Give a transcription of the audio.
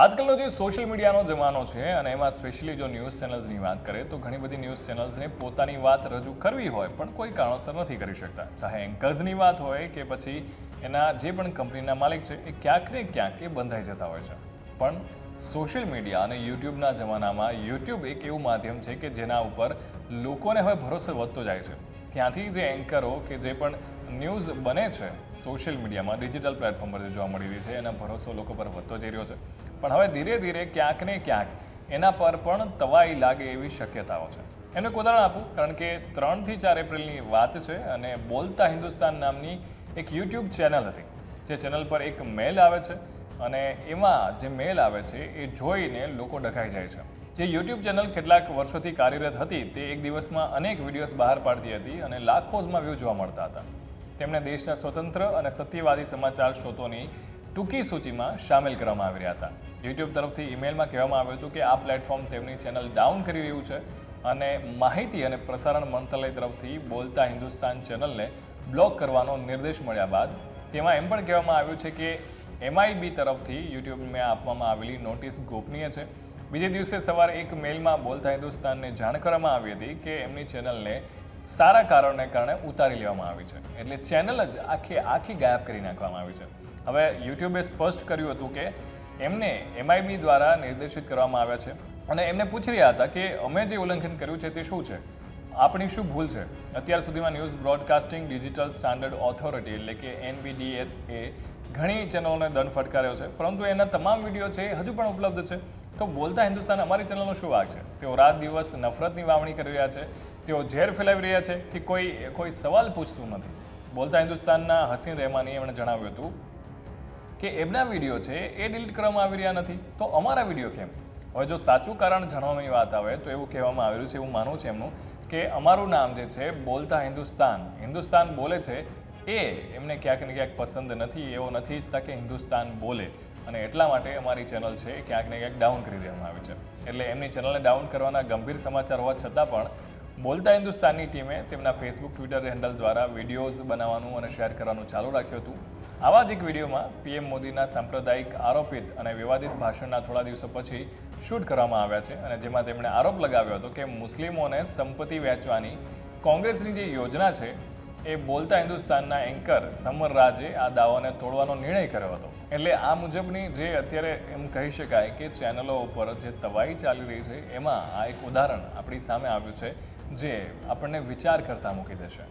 આજકાલનો જે સોશિયલ મીડિયાનો જમાનો છે અને એમાં સ્પેશિયલી જો ન્યૂઝ ચેનલ્સની વાત કરીએ તો ઘણી બધી ન્યૂઝ ચેનલ્સને પોતાની વાત રજૂ કરવી હોય પણ કોઈ કારણોસર નથી કરી શકતા. ચાહે એન્કર્સની વાત હોય કે પછી એના જે પણ કંપનીના માલિક છે, એ ક્યાંક ને ક્યાંક એ બંધાઈ જતા હોય છે. પણ સોશિયલ મીડિયા અને યુટ્યુબના જમાનામાં યુટ્યુબ એક એવું માધ્યમ છે કે જેના ઉપર લોકોને હવે ભરોસો વધતો જાય છે. ત્યાંથી જે એન્કરો કે જે પણ ન્યૂઝ બને છે સોશિયલ મીડિયામાં ડિજિટલ પ્લેટફોર્મ પર જોવા મળી રહી છે, એના ભરોસો લોકો પર વધતો જઈ રહ્યો છે. પણ હવે ધીરે ધીરે ક્યાંક ને ક્યાંક એના પર પણ તવાઈ લાગે એવી શક્યતાઓ છે. એનું એક ઉદાહરણ આપું, કારણ કે ત્રણથી ચાર એપ્રિલની વાત છે અને બોલતા હિન્દુસ્તાન નામની એક યુટ્યુબ ચેનલ હતી, જે ચેનલ પર એક મેલ આવે છે અને એમાં જે મેલ આવે છે, એ જોઈને લોકો ડઘાઈ જાય છે. જે યુટ્યુબ ચેનલ કેટલાક વર્ષોથી કાર્યરત હતી, તે એક દિવસમાં અનેક વિડીયોઝ બહાર પાડતી હતી અને લાખોઝમાં વ્યૂ જોવા મળતા હતા. તેમણે દેશના સ્વતંત્ર અને સત્યવાદી સમાચાર સ્ત્રોતોની ટૂંકી સૂચિમાં સામેલ કરવામાં આવી રહ્યા હતા. યુટ્યુબ તરફથી ઈમેલમાં કહેવામાં આવ્યું હતું કે આ પ્લેટફોર્મ તેમની ચેનલ ડાઉન કરી રહ્યું છે અને માહિતી અને પ્રસારણ મંત્રાલય તરફથી બોલતા હિન્દુસ્તાન ચેનલને બ્લોક કરવાનો નિર્દેશ મળ્યા બાદ તેમાં એમ પણ કહેવામાં આવ્યું છે કે એમઆઈબી તરફથી યુટ્યુબને આપવામાં આવેલી નોટિસ ગોપનીય છે. બીજે દિવસે સવારે એક મેલમાં બોલતા હિન્દુસ્તાનને જાણ કરવામાં આવી હતી કે એમની ચેનલને સારા કારણને કારણે ઉતારી લેવામાં આવી છે. એટલે ચેનલ જ આખી આખી ગાયબ કરી નાખવામાં આવી છે. હવે યુટ્યુબે સ્પષ્ટ કર્યું હતું કે એમને એમઆઈબી દ્વારા નિર્દેશિત કરવામાં આવ્યા છે. અને એમને પૂછી રહ્યા હતા કે અમે જે ઉલ્લંઘન કર્યું છે તે શું છે? આપણી શું ભૂલ છે? અત્યાર સુધીમાં news broadcasting digital standard authority એટલે કે એનબીડીએસ એ ઘણી ચેનલોને દંડ ફટકાર્યો છે. પરંતુ એના તમામ વીડિયો છે હજુ પણ ઉપલબ્ધ છે. તો બોલતા હિન્દુસ્તાન અમારી ચેનલનો શું વાગ છે? તેઓ રાત દિવસ નફરતની વાવણી કરી રહ્યા છે. તેઓ ઝેર ફેલાવી રહ્યા છે કે કોઈ કોઈ સવાલ પૂછતું નથી. બોલતા હિન્દુસ્તાનના હસીન રહેમાનીએ એમણે જણાવ્યું હતું કે, એમના વીડિયો છે એ ડિલીટ કરવામાં આવી રહ્યા નથી. તો અમારા વીડિયો કેમ? હવે જો સાચું કારણ જાણવાની વાત આવે તો એવું કહેવામાં આવેલું છે, એવું માનવું છે એમનું કે અમારું નામ જે છે, બોલતા હિન્દુસ્તાન. હિન્દુસ્તાન બોલે છે, એ એમને ક્યાંક ને ક્યાંક પસંદ નથી, એવો નથી ઈચ્છતા કે હિન્દુસ્તાન બોલે. અને એટલા માટે અમારી ચેનલ છે એ ક્યાંક ને ક્યાંક ડાઉન કરી દેવામાં આવી છે. એટલે એમની ચેનલને ડાઉન કરવાના ગંભીર સમાચાર હોવા છતાં પણ બોલતા હિન્દુસ્તાનની ટીમે તેમના ફેસબુક ટ્વિટર હેન્ડલ દ્વારા વિડીયોઝ બનાવવાનું અને શેર કરવાનું ચાલુ રાખ્યું હતું. આવા જ એક વિડીયોમાં પીએમ મોદીના સાંપ્રદાયિક આરોપિત અને વિવાદિત ભાષણના થોડા દિવસો પછી શૂટ કરવામાં આવ્યા છે અને જેમાં તેમણે આરોપ લગાવ્યો હતો કે મુસ્લિમોને સંપત્તિ વહેંચવાની કોંગ્રેસની જે યોજના છે એ બોલતા હિન્દુસ્તાનના એન્કર સમર રાજે આ દાવાને તોડવાનો નિર્ણય કર્યો હતો. એટલે આ મુજબની જે અત્યારે એમ કહી શકાય કે ચેનલો ઉપર જે તવાઈ ચાલી રહી છે, એમાં આ એક ઉદાહરણ આપણી સામે આવ્યું છે જે આપણને વિચાર કરતા મૂકી દેશે.